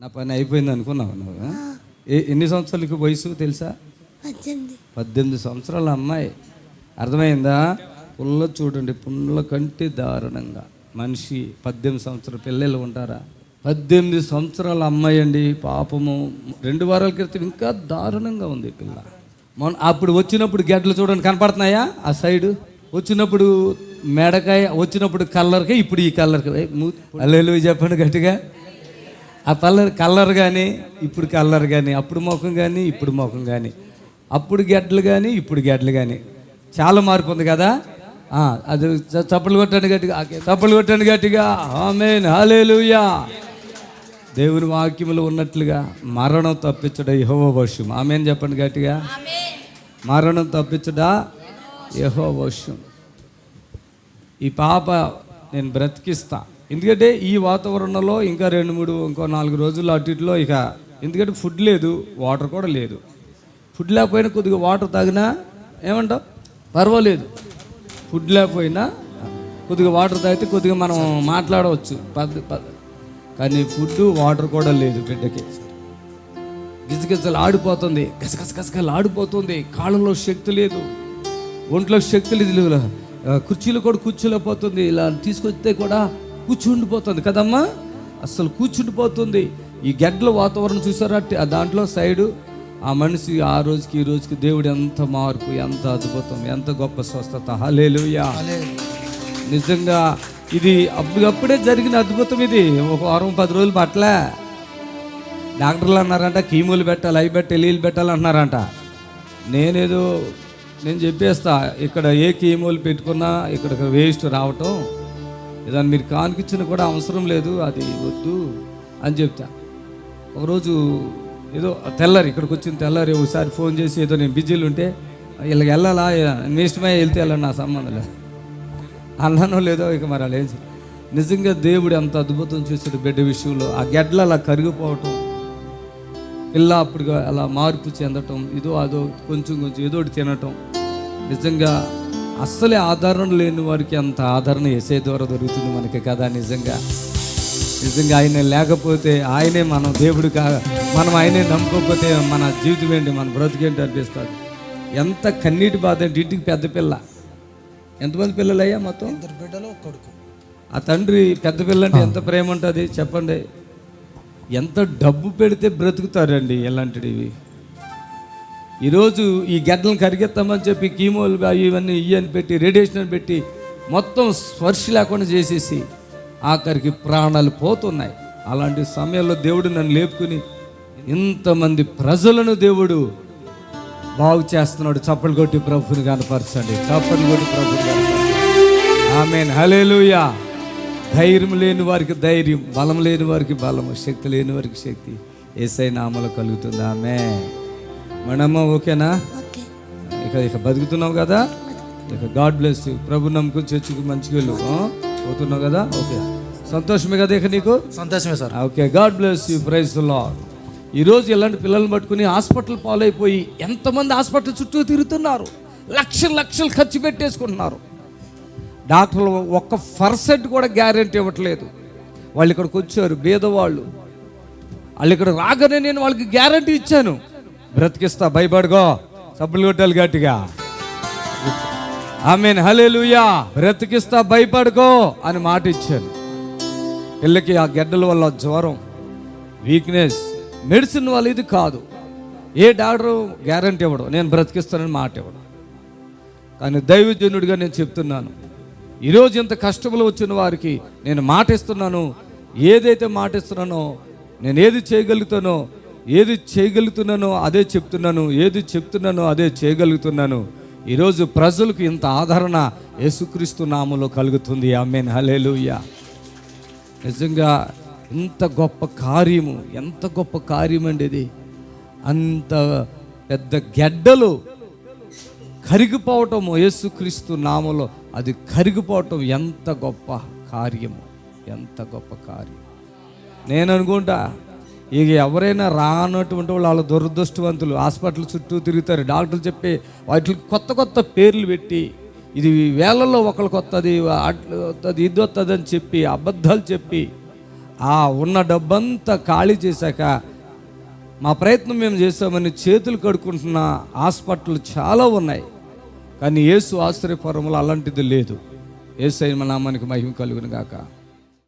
నా పని అయిపోయింది అనుకున్నావు నువ్వు ఎన్ని సంవత్సరాలకి వయసు తెలుసా? పద్దెనిమిది. సంవత్సరాల అమ్మాయి. అర్థమైందా? పుల్ల చూడండి పుల్ల కంటే దారుణంగా. మనిషి పద్దెనిమిది సంవత్సరాల పిల్లలు ఉంటారా? పద్దెనిమిది సంవత్సరాల అమ్మాయి అండి పాపము. రెండు వారాల క్రితం ఇంకా దారుణంగా ఉంది పిల్ల. మొన్న అప్పుడు వచ్చినప్పుడు గడ్డలు చూడండి కనపడుతున్నాయా? ఆ సైడు. వచ్చినప్పుడు మెడకాయ వచ్చినప్పుడు కలర్కే ఇప్పుడు ఈ కలర్కి. అల్లెలు చెప్పండి గట్టిగా. ఆ కలర్ కలర్ కానీ ఇప్పుడు కలర్ కానీ అప్పుడు ముఖం కానీ ఇప్పుడు ముఖం కానీ అప్పుడు గెడ్డలు కానీ ఇప్పుడు గెడ్డలు కానీ చాలా మార్పు ఉంది కదా? అది చ- చప్పట్లు కొట్టండి గట్టిగా. ఓకే, చప్పట్లు కొట్టండి గట్టిగా. ఆమెన్. హల్లెలూయా. దేవుని వాక్యములు ఉన్నట్లుగా మరణం తప్పించడం యహోవ వశం. ఆమెన్ చెప్పండి గట్టిగా. మరణం తప్పించడా యహో వశం. ఈ పాప నేను బ్రతికిస్తా. ఎందుకంటే ఈ వాతావరణంలో ఇంకా రెండు మూడు ఇంకో నాలుగు రోజులు అటు ఇటులో ఇక ఎందుకంటే ఫుడ్ లేదు వాటర్ కూడా లేదు. ఫుడ్ లేకపోయినా కొద్దిగా వాటర్ తాగినా ఏమంటావు? పర్వాలేదు. ఫుడ్ లేకపోయినా కొద్దిగా వాటర్ తాగితే కొద్దిగా మనం మాట్లాడవచ్చు. పద్ కానీ ఫుడ్ వాటర్ కూడా లేదు బిడ్డకి. గిజగిజలు ఆడిపోతుంది. గసగసగసగలు ఆడిపోతుంది. కాళ్ళలో శక్తి లేదు. ఒంట్లో శక్తి లేదు. కుర్చీలు కూడా కూర్చోలేకపోతుంది. ఇలా తీసుకొస్తే కూడా కూర్చుండిపోతుంది కదమ్మా? అసలు కూర్చుండిపోతుంది. ఈ గడ్డల వాతావరణం చూసారా? ఆ దాంట్లో సైడు ఆ మనిషి ఆ రోజుకి ఈ రోజుకి దేవుడు ఎంత మార్పు ఎంత అద్భుతం ఎంత గొప్ప స్వస్థత. హలేలుయా నిజంగా ఇది అప్పటికప్పుడే జరిగిన అద్భుతం ఇది. ఒక వారం పది రోజులు పట్లే డాక్టర్లు అన్నారంట కీమోలు పెట్టాలి అవి పెట్టాలి నీళ్ళు పెట్టాలి అన్నారంట నేనేదో నేను చెప్పేస్తా ఇక్కడ ఏ కీమోలు పెట్టుకున్నా ఇక్కడ వేస్ట్ రావటం ఏదైనా మీరు కానికిచ్చిన కూడా అవసరం లేదు అది వద్దు అని చెప్తా. ఒకరోజు ఏదో తెల్లారి ఇక్కడికి వచ్చిన తెల్లారి ఒకసారి ఫోన్ చేసి ఏదో నేను బిజీలు ఉంటే వీళ్ళకి వెళ్ళాలా? నీ ఇష్టమే వెళ్తే వెళ్ళండి నా సంబంధం లేదు. అన్నానో లేదో ఇక మరి అలా ఏం నిజంగా దేవుడు ఎంత అద్భుతం చేశాడు బిడ్డ విషయంలో. ఆ గెడ్డలు అలా కరిగిపోవటం పిల్ల అప్పుడుగా అలా మార్పు చెందటం ఇదో అదో కొంచెం కొంచెం ఏదో ఒకటి తినటం నిజంగా అస్సలే ఆదరణ లేని వారికి అంత ఆదరణ ఎసే ద్వారా దొరుకుతుంది మనకి కదా నిజంగా. నిజంగా ఆయన లేకపోతే ఆయనే మనం దేవుడు కా మనం ఆయనే నమ్ముకోకపోతే మన జీవితం ఏంటి మన బ్రతికేంటి అనిపిస్తుంది ఎంత కన్నీటి బాధ అంటే ఇంటికి పెద్ద పిల్ల. ఎంతమంది పిల్లలయ్యా మొత్తం? ఇద్దరు బిడ్డలు కొడుకు. ఆ తండ్రి పెద్ద పిల్ల అంటే ఎంత ప్రేమ ఉంటుంది? చెప్పండి. ఎంత డబ్బు పెడితే బ్రతుకుతారండి ఇలాంటివి. ఈరోజు ఈ గడ్డలను కరిగెత్తామని చెప్పి కీమోలు ఇవన్నీ ఇవన్నీ పెట్టి రేడియేషన్ అని పెట్టి మొత్తం స్పర్శ లేకుండా చేసేసి ఆఖరికి ప్రాణాలు పోతున్నాయి. అలాంటి సమయంలో దేవుడు నన్ను లేపుకుని ఇంతమంది ప్రజలను దేవుడు బాగు చేస్తున్నాడు. చప్పలు కొట్టి ప్రభుని కనపరచండి. చప్పలు కొట్టి ప్రభుని కనపరచండి. ఆమెన్. హలేలుయా ధైర్యం లేని వారికి ధైర్యం బలం లేని వారికి బలము శక్తి లేని వారికి శక్తి. ఏసై నామలు కలుగుతుంది. ఆమె మనమ్మ ఓకేనా? ఓకే. ఇక ఇక బతుకుతున్నావు కదా? ఇక గాడ్ బ్లెస్ యూ ప్రభు నమ్ముకుని చర్చికి మంచిగా వెళ్ళు? పోతున్నావు కదా? ఓకే. సంతోషమే కదా ఇక నీకు? సంతోషమే sir. Okay. God bless you praise Lord ఈరోజు ఇలాంటి పిల్లల్ని పట్టుకుని హాస్పిటల్ పాలైపోయి ఎంతమంది హాస్పిటల్ చుట్టూ తిరుగుతున్నారు? లక్షలు లక్షలు ఖర్చు పెట్టేసుకుంటున్నారు. డాక్టర్లు ఒక్క పర్సెంట్ కూడా గ్యారెంటీ ఇవ్వట్లేదు. వాళ్ళు ఇక్కడికి వచ్చారు బీదవాళ్ళు. వాళ్ళు ఇక్కడ రాగానే నేను వాళ్ళకి గ్యారంటీ ఇచ్చాను. బ్రతికిస్తా భయపడుకో. సబ్బులు కొట్టాలి గట్టిగా. ఆమెన్ హలేలుయా బ్రతికిస్తా భయపడుకో అని మాట ఇచ్చాను. పిల్లకి ఆ గెడ్డల వల్ల జ్వరం వీక్నెస్ మెడిసిన్ వల్ల ఇది కాదు. ఏ డాక్టరు గ్యారంటీ ఇవ్వడు. నేను బ్రతికిస్తానని మాట ఇవ్వడు. కానీ దైవజనుడిగా నేను చెప్తున్నాను. ఈరోజు ఇంత కష్టములు వచ్చిన వారికి నేను మాట ఇస్తున్నాను. ఏదైతే మాట ఇస్తున్నానో నేను ఏది చేయగలుగుతానో ఏది చేయగలుగుతున్నానో అదే చెప్తున్నాను ఏది చెప్తున్నానో అదే చేయగలుగుతున్నాను. ఈరోజు ప్రజలకు ఇంత ఆదరణ యేసుక్రీస్తు నామలో కలుగుతుంది. ఆమెన్. హలేలుయ్యా నిజంగా ఇంత గొప్ప కార్యము ఎంత గొప్ప కార్యం అండి ఇది. అంత పెద్ద గెడ్డలు కరిగిపోవటము యేసుక్రీస్తు నామలో అది కరిగిపోవటం ఎంత గొప్ప కార్యము ఎంత గొప్ప కార్యం. నేను అనుకుంటా ఇక ఎవరైనా రానటువంటి వాళ్ళు వాళ్ళ దురదృష్టవంతులు హాస్పిటల్ చుట్టూ తిరుగుతారు. డాక్టర్లు చెప్పి వాటికి కొత్త కొత్త పేర్లు పెట్టి ఇది వేళల్లో ఒకళ్ళు కొత్తది వస్తుంది ఇది వస్తుంది అని చెప్పి అబద్ధాలు చెప్పి ఆ ఉన్న డబ్బంతా ఖాళీ చేశాక మా ప్రయత్నం మేము చేసామని చేతులు కడుక్కుంటున్న హాస్పిటల్ చాలా ఉన్నాయి. కానీ ఏసు ఆశ్చర్యపరంలో అలాంటిది లేదు. ఏసు నామానికి మహిమ కలుగును కాక